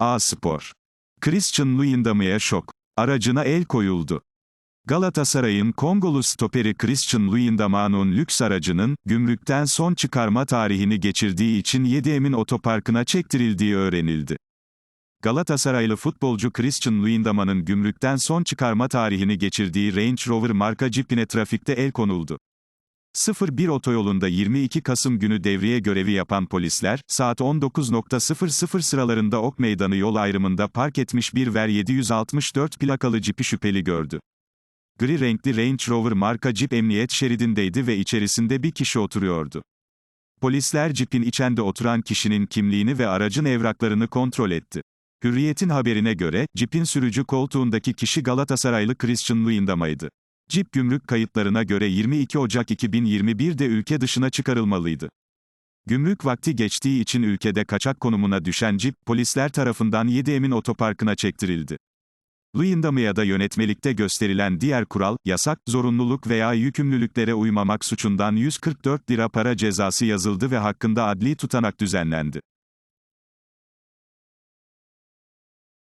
A-Spor. Christian Luyendama'ya şok. Aracına el koyuldu. Galatasaray'ın Kongolu stoperi Christian Luyendama'nın lüks aracının, gümrükten son çıkarma tarihini geçirdiği için 7 Emin Otoparkı'na çektirildiği öğrenildi. Galatasaraylı futbolcu Christian Luyendama'nın gümrükten son çıkarma tarihini geçirdiği Range Rover marka Jeep'ine trafikte el konuldu. 01 otoyolunda 22 Kasım günü devriye görevi yapan polisler, saat 19.00 sıralarında Ok Meydanı yol ayrımında park etmiş bir Ver 764 plakalı cipi şüpheli gördü. Gri renkli Range Rover marka Jeep emniyet şeridindeydi ve içerisinde bir kişi oturuyordu. Polisler Jeep'in içinde oturan kişinin kimliğini ve aracın evraklarını kontrol etti. Hürriyet'in haberine göre, Jeep'in sürücü koltuğundaki kişi Galatasaraylı Christian Luyendama'ydı. Jeep gümrük kayıtlarına göre 22 Ocak 2021'de ülke dışına çıkarılmalıydı. Gümrük vakti geçtiği için ülkede kaçak konumuna düşen Jeep, polisler tarafından 7 Emin Otoparkı'na çektirildi. Luyendama'ya da yönetmelikte gösterilen diğer kural, yasak, zorunluluk veya yükümlülüklere uymamak suçundan 144 lira para cezası yazıldı ve hakkında adli tutanak düzenlendi.